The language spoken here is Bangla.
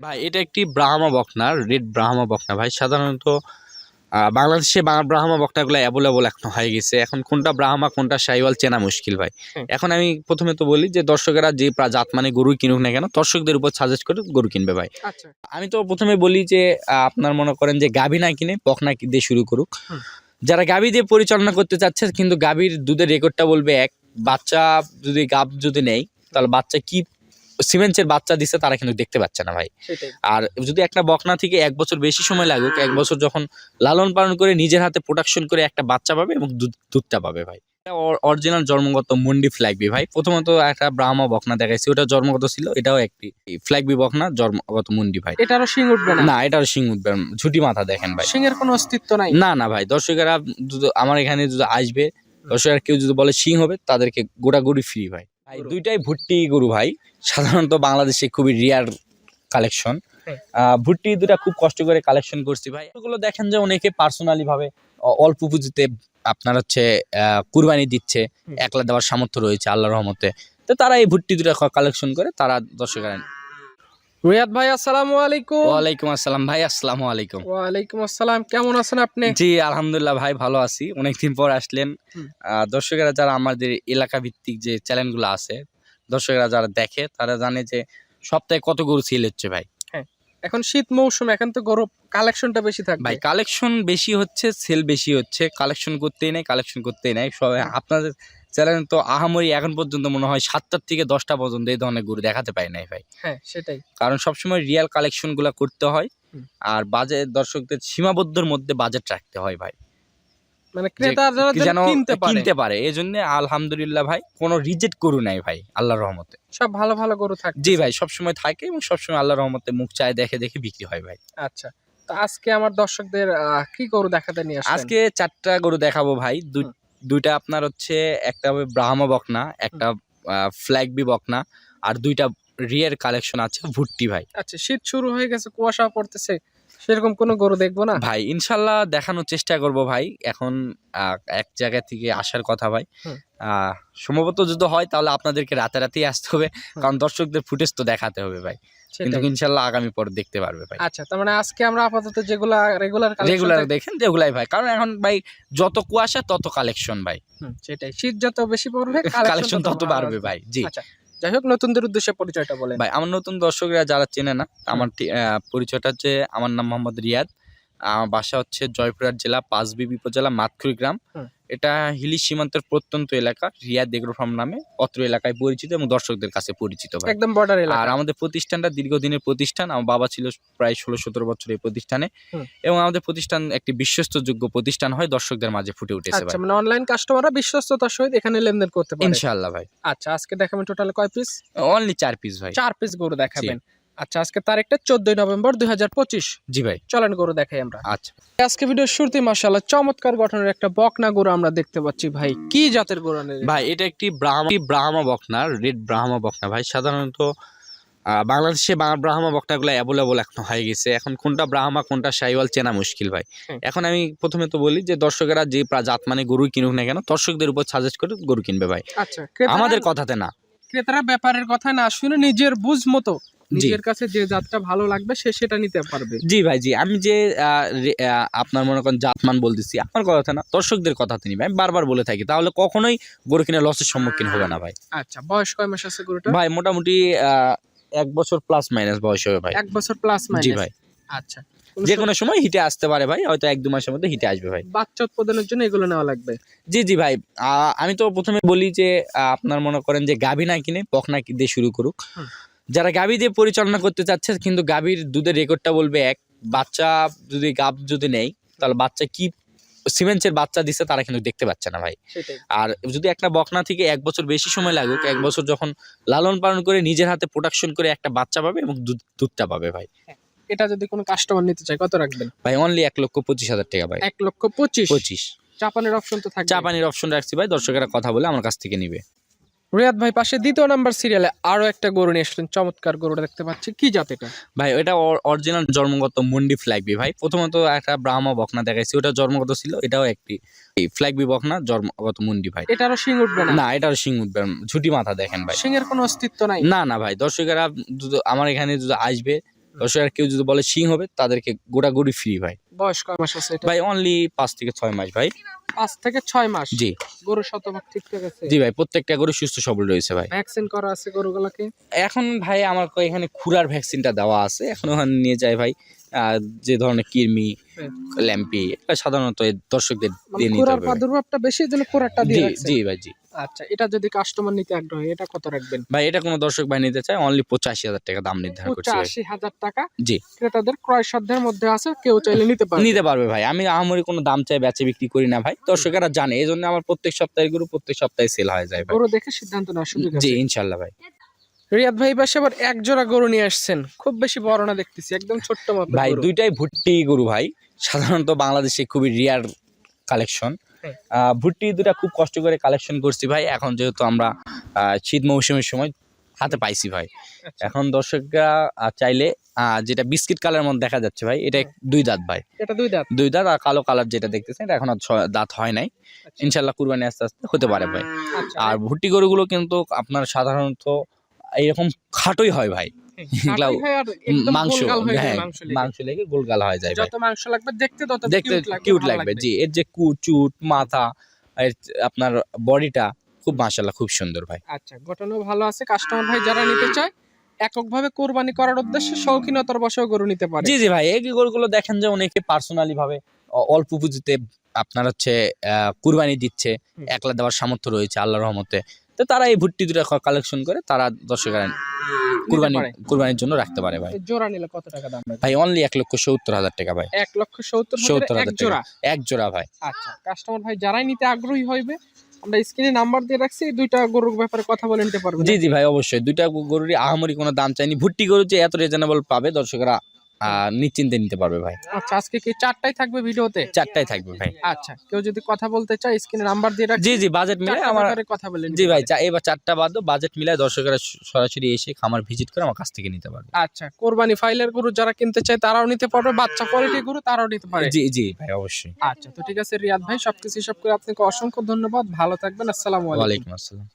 ভাই এটা একটি ব্রাহ্মা বকনা রেড ব্রাহ্মা বকনা। ভাই সাধারণত বাংলাদেশে ব্রাহ্মা বকনাগুলো অ্যাভেলেবল এখন হয়ে গেছে। এখন কোনটা ব্রাহ্মা কোনটা সাইওয়াল চেনা মুশকিল ভাই। এখন আমি প্রথমে তো বলি যে দর্শকেরা যে জাত মানে গরু কিনুক না কেন দর্শকদের উপর সাজেস্ট করে গরু কিনবে ভাই। আচ্ছা। আমি তো প্রথমে বলি যে আপনার মনে করেন যে গাভী না কিনে বকনা দিয়ে শুরু করুক। যারা গাভী দিয়ে পরিচালনা করতে চাচ্ছে কিন্তু গাভীর দুধের রেকর্ডটা বলবে এক। বাচ্চা যদি গাভ যদি নেই তাহলে বাচ্চা কি সিমেন্সের বাচ্চা দিচ্ছে তারা কিন্তু দেখতে পাচ্ছে না ভাই। আর যদি একটা বকনা থেকে এক বছর বেশি সময় লাগুক এক বছর যখন লালন পালন করে নিজের হাতে প্রোডাকশন করে একটা বাচ্চা পাবে এবং দুধটা পাবে ভাই। অরিজিনাল জন্মগত মন্ডি ফ্ল্যাগবি ভাই। প্রথমত একটা ব্রাহ্মা বকনা দেখাইছি ওটা জন্মগত ছিল এটাও একটি ফ্ল্যাগবি বকনা জন্মগত মন্ডি ভাই। এটারও শিং উঠবে না? না এটার সিং উঠবে ঝুটি মাথা দেখেন ভাই। শিং এর কোনো অস্তিত্ব নাই? না না ভাই দর্শকেরা আমার এখানে যদি আসবে দর্শকেরা কেউ যদি বলে সিং হবে তাদেরকে গোড়াগুড়ি ফ্রি ভাই। দুইটাই ভুট্টি গরু ভাই। সাধারণত বাংলাদেশে খুবই রিয়ার কালেকশন হ্যাঁ। ভুট্টি দুটা খুব কষ্ট করে কালেকশন করছি ভাই। এগুলো দেখেন যে অনেকে পার্সোনালি ভাবে অল্প পুঁজিতে আপনার হচ্ছে আহ, কুরবানি দিচ্ছে একলা দেওয়ার সামর্থ্য রয়েছে আল্লাহ রহমতে। তো তারা এই ভুট্টি দুটা কালেকশন করে তারা দর্শকেরা রিয়াদ ভাই আসসালামু আলাইকুম। ওয়ালাইকুম আসসালাম ভাই আসসালামু আলাইকুম। ওয়ালাইকুম আসসালাম কেমন আছেন আপনি? জি আলহামদুলিল্লাহ ভাই ভালো আছি। অনেকদিন পর আসলেন। দর্শকেরা যারা আমাদের এলাকা ভিত্তিক যে চ্যানেলগুলো আছে দর্শকেরা যারা দেখে তারা জানে যে সপ্তাহে কত গরু সেল হচ্ছে ভাই। এখন শীত মৌসুম এখন তো গরু কালেকশনটা বেশি থাকবে। ভাই কালেকশন বেশি হচ্ছে সেল বেশি হচ্ছে। কালেকশন করতেই নেই কালেকশন করতেই নেই। সব আপনাদের চ্যানেল তো আহামরি এখন পর্যন্ত মনে হয় সাতটার থেকে দশটা পর্যন্ত এই ধরনের গরু দেখাতে পাই নাই ভাই। হ্যাঁ সেটাই। কারণ সবসময় রিয়েল কালেকশনগুলো করতে হয় আর বাজেট দর্শকদের সীমাবদ্ধর মধ্যে বাজেট রাখতে হয় ভাই। মানে ক্রেতা যেন কিনতে পারে। এই জন্য আলহামদুলিল্লাহ ভাই কোনো রিজেক্ট গরু নাই ভাই আল্লাহর রহমতে। সব ভালো ভালো গরু থাকে জি ভাই সবসময় থাকে এবং সবসময় আল্লাহর রহমতে মুখ চায় দেখে দেখে বিক্রি হয় ভাই। আচ্ছা তো আজকে আমার দর্শকদের কি গরু দেখাতে নিয়ে আজকে চারটা গরু দেখাবো ভাই দুই-। দুইটা আপনার হচ্ছে একটা হবে ব্রাহ্মা বকনা একটা ফ্ল্যাগবি বকনা আর দুইটা রিয়ের কালেকশন আছে ভুট্টি ভাই। আচ্ছা শীত শুরু হয়ে গেছে কুয়াশা পড়তেছে সেরকম কোনো গরু দেখব না? ভাই ইনশাল্লাহ দেখানোর চেষ্টা করব ভাই এখন আহ, এক জায়গা থেকে আসার কথা ভাই। আহ, সম্ভবত যদি হয় তাহলে আপনাদেরকে রাতে রাতেই আসতে হবে কারণ দর্শকদের ফুটেজ তো দেখাতে হবে ভাই। কিন্তু। ইনশাল্লাহ আগামী পর দেখতে পারবে ভাই। আচ্ছা তার মানে আজকে আমরা আপাতত যেগুলা রেগুলার রেগুলার দেখেন যেগুলাই ভাই। কারণ এখন ভাই যত কুয়াশা তত কালেকশন ভাই। সেটাই। শীত যত বেশি পড়বে কালেকশন তত বাড়বে। ভাই জি। আচ্ছা যাই হোক নতুনদের উদ্দেশ্যে পরিচয়টা বলেন। ভাই আমার নতুন দর্শকরা যারা চেনে না আমার পরিচয়টা হচ্ছে আমার নাম মোহাম্মদ রিয়াদ। আমার বাসা হচ্ছে জয়পুরহাট জেলা পাঁচবিবি উপজেলা মাতখুরি গ্রাম। এটা হিলি সীমান্তের প্রত্যন্ত এলাকা রিয়াদ এগ্রো ফার্ম নামে অত্র এলাকায় পরিচিত এবং দর্শকদের কাছে পরিচিত একদম বর্ডার আর আমাদের প্রতিষ্ঠানটা দীর্ঘদিনের প্রতিষ্ঠান আমার বাবা ছিল প্রায় ষোলো সতেরো বছর এই প্রতিষ্ঠানে। এবং আমাদের প্রতিষ্ঠান একটি বিশ্বস্তযোগ্য প্রতিষ্ঠান হয় দর্শকদের মাঝে ফুটে উঠেছে আচ্ছা মানে অনলাইন কাস্টমাররা বিশ্বস্ততার সহিত এখানে লেনদেন করতে পারে। ইনশাআল্লাহ ভাই। আচ্ছা আজকে দেখাবেন টোটাল কয় পিস অনলি চার পিস ভাই। চার পিস গরু দেখাবেন। আচ্ছা আজকে তারিখটা চোদ্দই নভেম্বর দুই হাজার পঁচিশ। জি ভাই। চলেন গরু দেখাই আমরা। আচ্ছা। আজকে ভিডিওর শুরুতে মাসাল্লাহ চমৎকার গঠনের একটা বকনা গরু আমরা দেখতে পাচ্ছি ভাই। কি জাতের গরু ভাই এটা একটি ব্রাহ্মা ব্রাহ্মা বকনা রেড ব্রাহ্মা বকনা। ভাই সাধারণত বাংলাদেশে ব্রাহ্মা বকনাগুলো অ্যাভেলেবল এখন হয়ে গেছে। এখন কোনটা ব্রাহ্মা কোনটা সাইওয়াল চেনা মুশকিল ভাই। এখন আমি প্রথমে তো বলি যে দর্শকেরা যে জাত মানে গরু কিনুক না কেন দর্শকদের উপর সাজেস্ট করে গরু কিনবে ভাই। আচ্ছা আমাদের কথাতে না। ক্রেতারা ব্যাপারের কথা না শুনে নিজের বুঝ মতো। নিজের কাছে যে জাতটা ভালো লাগবে সে সেটা নিতে পারবে। জি ভাই জি। আমি যে আপনার মনে করেন জাতমান বলতেছি আমার কথা না দর্শকদের কথা তিনি ভাই বারবার বলে থাকি তাহলে কখনোই গরু কিনে লসের সম্মুখীন হবে না ভাই। আচ্ছা বয়স কয় মাস আছে গরুটা ভাই মোটামুটি এক বছর প্লাস মাইনাস বয়স হবে ভাই। এক বছর প্লাস মাইনাস জি ভাই। আচ্ছা যে কোনো সময় হিটে আসতে পারে ভাই হয়তো এক দু মাসের মধ্যে হিটে আসবে ভাই। বাচ্চা উৎপাদনের জন্য এগুলো নেওয়া লাগবে? জি জি ভাই। আহ, আমি তো প্রথমে বলি যে আপনার মনে করেন যে গাভী না কিনে কি- দিয়ে শুরু করুক। যারা গাভী দিয়ে পরিচালনা করতে চাচ্ছে কিন্তু গাভীর দুধের রেকর্ডটা বলবে এক। বাচ্চা যদি গাভ যদি নেই তাহলে বাচ্চা কি সিমেন্সের বাচ্চা দিচ্ছে তারা কিন্তু দেখতে পাচ্ছে না ভাই। আর যদি একটা বকনা থেকে এক বছর বেশি সময় লাগুক এক বছর যখন লালন পালন করে নিজের হাতে প্রোডাকশন করে একটা বাচ্চা পাবে এবং দুধ দুধটা পাবে ভাই। এটা যদি কোনো কাস্টমার নিতে চায় কত রাখবেন? ভাই অনলি এক লক্ষ পঁচিশ হাজার টাকা ভাই। এক লক্ষ পঁচিশ? পঁচিশ। জাপানের অপশন তো থাকবে চাপানির অপশন রাখছি ভাই দর্শকেরা কথা বলে আমার কাছ থেকে নিবে। রিয়াদ ভাই পাশে দ্বিতীয় নাম্বার সিরিয়ালে আরও একটা গরু নিয়ে এসেছেন। চমৎকার গরুটা দেখতে পাচ্ছি। কি জাত এটা? ভাই এটা অরিজিনাল জন্মগত মুন্ডি ফ্ল্যাগবি ভাই। প্রথমত একটা ব্রাহ্মা বখনা দেখাইছি। ওটা জন্মগত ছিল এটাও একটি ফ্ল্যাগবি বকনা জন্মগত মুন্ডি ভাই। এটারও শিং উঠবে না? না শিং সিং উঠবে। ঝুটি মাথা দেখেন ভাই। শিং এর কোনো অস্তিত্ব নাই? না না ভাই দর্শকেরা আমার এখানে যদি আসবে। দর্শকেরা কেউ যদি বলে সিং হবে তাদেরকে গোড়াগুড়ি ফ্রি ভাই। বয়স কয় মাস আছে ভাই অনলি পাঁচ থেকে ছয় মাস ভাই। পাঁচ থেকে ছয় মাস? জি। গরু শতভাগ ঠিকঠাক আছে? জি ভাই প্রত্যেকটা গরু সুস্থ সবল রয়েছে ভাই। ভ্যাকসিন করা আছে গরুগুলোকে? এখন ভাই আমার এখানে খুরার ভ্যাকসিনটা দেওয়া আছে। এখন ওখানে নিয়ে যায় ভাই। আহ, যে ধরনের কৃমি হ্যাঁ। ল্যাম্পি সাধারণত দর্শকদের মানে দিয়ে নিতে হবে প্রাদুর্ভাবটা বেশি দিয়ে জি ভাই জি। আচ্ছা এটা যদি কাস্টমার নিতে আগ্রহী এটা কত রাখবেন? ভাই এটা কোনো দর্শক ভাই নিতে চায় অনলি পঁচাশি হাজার টাকা দাম নির্ধারণ করছি পঁচাশি হাজার টাকা? জি। ক্রেতাদের ক্রয় সাধ্যের মধ্যে আছে কেউ চাইলে নিতে পারে নিতে পারবে ভাই আমি আহামরি কোনো দাম চাই বেচে বিক্রি করি না ভাই। দর্শকেরা জানে এই জন্য আমার প্রত্যেক সপ্তাহে গরু প্রত্যেক সপ্তাহে সেল হয়ে যায় ভাই। গরু দেখে সিদ্ধান্ত নেওয়ার সুযোগ জি ইনশাল্লাহ ভাই। রিয়াদ ভাই পাশে আবার এক জোড়া গরু নিয়ে আসছেন। খুব বেশি বড় না দেখতেছি একদম ছোট্ট মাপের ভাই দুইটাই ভুট্টি গরু ভাই। সাধারণত বাংলাদেশে খুবই রিয়ার কালেকশন। ভুট্টি দুটা খুব কষ্ট করে কালেকশন করছি ভাই। এখন যেহেতু আমরা শীত মৌসুমের সময় হাতে পাইছি ভাই। আচ্ছা। এখন দর্শকরা চাইলে যেটা বিস্কিট কালারের মধ্যে দেখা যাচ্ছে ভাই এটা দুই দাঁত ভাই। এটা দুই দাঁত? দুই দাঁত আর কালো কালার যেটা দেখতেছেন এটা এখন দাঁত হয় নাই। আচ্ছা। ইনশাল্লাহ কুরবানি আস্তে আস্তে হতে পারে ভাই। আচ্ছা। আর ভুট্টি গরুগুলো কিন্তু আপনার সাধারণত এইরকম খাটোই হয় ভাই। এগুলা কাটাই আর একদম মাংস গোলগাল যায় মাংস লেগে। গোলগাল হয়ে যায় যত মাংস লাগবে দেখতে তত দেখতে কিউট লাগবে জি এর যে চুট মাথা আপনার বডিটা খুব মাশাল্লাহ খুব সুন্দর ভাই। আচ্ছা গঠনও ভালো আছে। কাস্টমার ভাই যারা নিতে চায় এককভাবে কোরবানি করার উদ্দেশ্যে শৌখিনতার বসেও গরু নিতে পারে। জি জি ভাই এই গরুগুলো দেখেন যে অনেকে পার্সোনালি ভাবে অল্প পুঁজিতে আপনার হচ্ছে আহ, কুরবানি দিচ্ছে একলা দেওয়ার সামর্থ্য রয়েছে আল্লাহ রহমতে। তো তারা এই ভুট্টি দুটা কালেকশন করে তারা দর্শকেরা কুরবানি কুরবানির জন্য রাখতে পারে ভাই। জোড়া নিলে কত টাকা দাম ভাই? অনলি এক লক্ষ সত্তর হাজার টাকা ভাই। এক লক্ষ সত্তর সত্তর হাজার জোড়া? এক জোড়া ভাই। আচ্ছা কাস্টমার ভাই যারাই নিতে আগ্রহী হইবে আমরা স্ক্রিনে নাম্বার দিয়ে রাখছি দুইটা গরুর ব্যাপারে কথা বলে নিতে পারবে। জি জি ভাই অবশ্যই। দুইটা গরুরই আহামরি কোনো দাম চাইনি। ভুট্টি গরু যে এত রিজনেবল পাবে দর্শকরা নিশ্চিন্তে নিতে পারবে ভাই। আচ্ছা আজকে কি চারটাই থাকবে ভিডিওতে? চারটাই থাকবে ভাই। আচ্ছা কেউ যদি কথা বলতে চায় স্ক্রিনে নাম্বার দিয়ে রাখছি। জি জি বাজেট মিলে আমার কথা বলে জি ভাই এবার চারটা বাদ বাজেট মিলায় দর্শকেরা সরাসরি এসে খামার ভিজিট করে আমার কাছ থেকে নিতে পারবে। আচ্ছা কোরবানি ফাইলের গরু যারা কিনতে চায় তারাও নিতে পারবে বাচ্চা কোয়ালিটি গরু তারাও নিতে পারে। জি জি ভাই অবশ্যই। আচ্ছা তো ঠিক আছে রিয়াদ ভাই সবকিছু সব করে আপনাকে অসংখ্য ধন্যবাদ ভালো থাকবেন আসসালামু আলাইকুম। ওয়ালাইকুম আসসালাম।